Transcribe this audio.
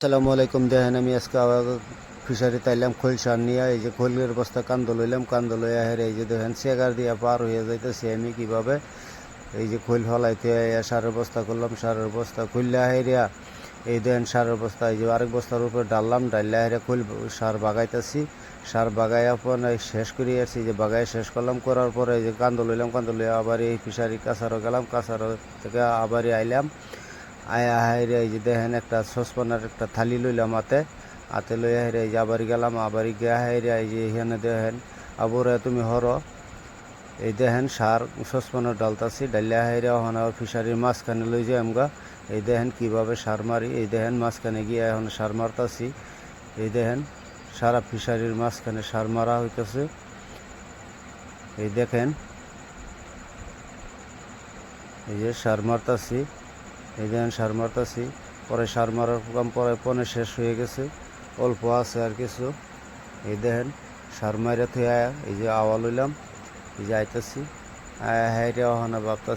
আসসালামু আলাইকুম, দেখেন আমি আজকে ফিশারি তাইলাম, খোল সার নিয়ে, এই যে খোলের বস্তা কান্দ লইলাম, কান্দ লইয়া হেরে এই যে দেখেন সেগার দিয়া পার হয়ে যাইতেছে আমি কীভাবে, এই যে খোল আইয়া সারের বস্তা করলাম, সারের বস্তা খুললে হেরিয়া, এই দেখেন সারের বস্তা, এই যে আরেক বস্তার উপরে ডাললাম, ডাললে হেরে খোল সার বাগাইতেছি, সার বাগাইয়া পর শেষ করে আসছি, যে বাগাই শেষ করলাম, করার পরে এই যে কান্দ লইলাম, কান্দ লইয়া আবার এই ফিশারি কাছারও গেলাম, কাছারও থেকে আবারই আইলাম আয়া হাইরে এই যে দেখেন একটা সসপানের একটা থালি লইলাম হাতে। হাতে লইয়া হাইরে এই যে আবার গেলাম, আবার গিয়া হাইরে এই যে এখানে দেখেন, আবরে তুমি হর। এই দেখেন সার, সসপানের ডালতাছি, ডালিয়া হাইরে ওখানে ফিশারির মাঝখানে লই যাই আমগা। এই দেখেন কীভাবে সার মারি, এই দেখেন মাঝখানে গিয়ে এখন সার মারতাছি। এই দেখেন সারা ফিশারির মাঝখানে সার মারা হইতেছে। এই দেখেন, এই যে সার মারতাছি। এই দেখেন সার মারতেছি। পরে সার মারার কাম পরে পনে শেষ হয়ে গেছে। অল্প আছে আর কিছু। এই দেখেন, সার মাইরা আয়া এই যে আওয়া লইলাম, এই যে আইতাছি। আয়া হাইরে ওখানে ভাবতাছি।